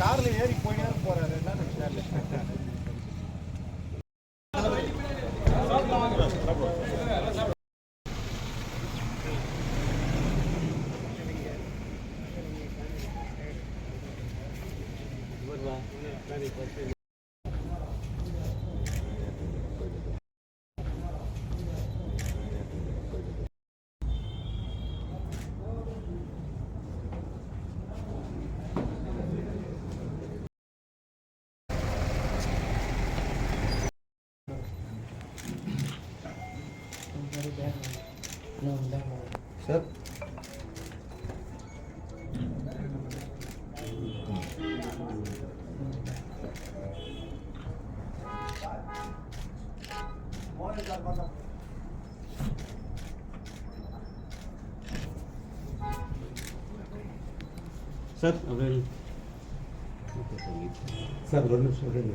கார்ல ஏறி போயினே போறாரு. என்னன்னு தெரியல. சார் சார் அப்படியே சார் ஒரு நிமிஷம் இருங்க.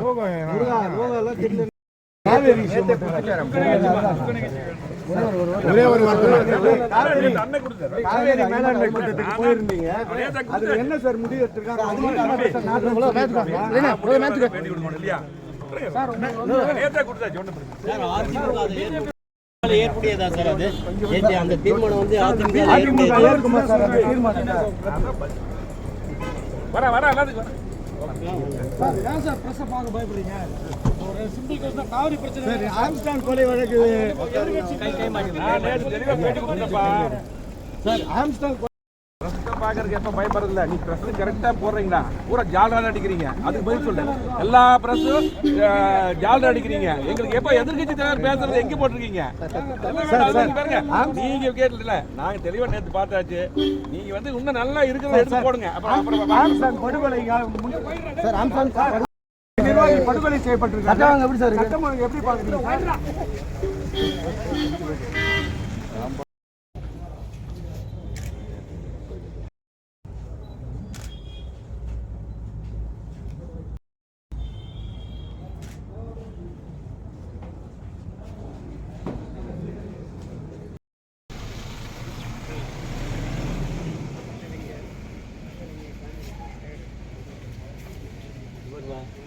லோகோ லோகோ ஒரே ஒரு போயிருந்தீங்க என்ன சார் முடிவு எடுத்திருக்காங்க அது ஏற்புடையதா சார் அது அந்த தீர்மானம் வந்து வர வர எல்லாத்துக்கும் சார் ஏன் சார் பார்க்க பயப்படுறீங்க ஒரு சிம்பிள் கொஸ்டின் காவிரி பிரச்சனை சரி ஆம்ஸ்டாங் கொலை வழக்கு சார் ஆம்ஸ்டாங் கொலை பிரஸ் பாக்குறதுக்கு எப்ப பயப்படுறது இல்ல நீ பிரஸ் கரெக்டா போடுறீங்களா பூரா ஜால்ரா அடிக்கிறீங்க. அதுக்கு பதில் சொல்லு. எல்லா பிரஸும் ஜால்ரா அடிக்கிறீங்க. எங்களுக்கு எப்ப எதிர்க்கட்சி தலைவர் பேசுறது எங்க போட்டிருக்கீங்க? பாருங்க. நீங்க கேட்டல நாங்க தெளிவா நேத்து பார்த்தாச்சு. நீங்க வந்து இன்னும் நல்லா இருக்கிறத எடுத்து போடுங்க. அப்புறம் சார். நிர்வாகி படுகொலை செய்யப்பட்டிருக்காங்க. எப்படி சார் எப்படி பாக்குறீங்க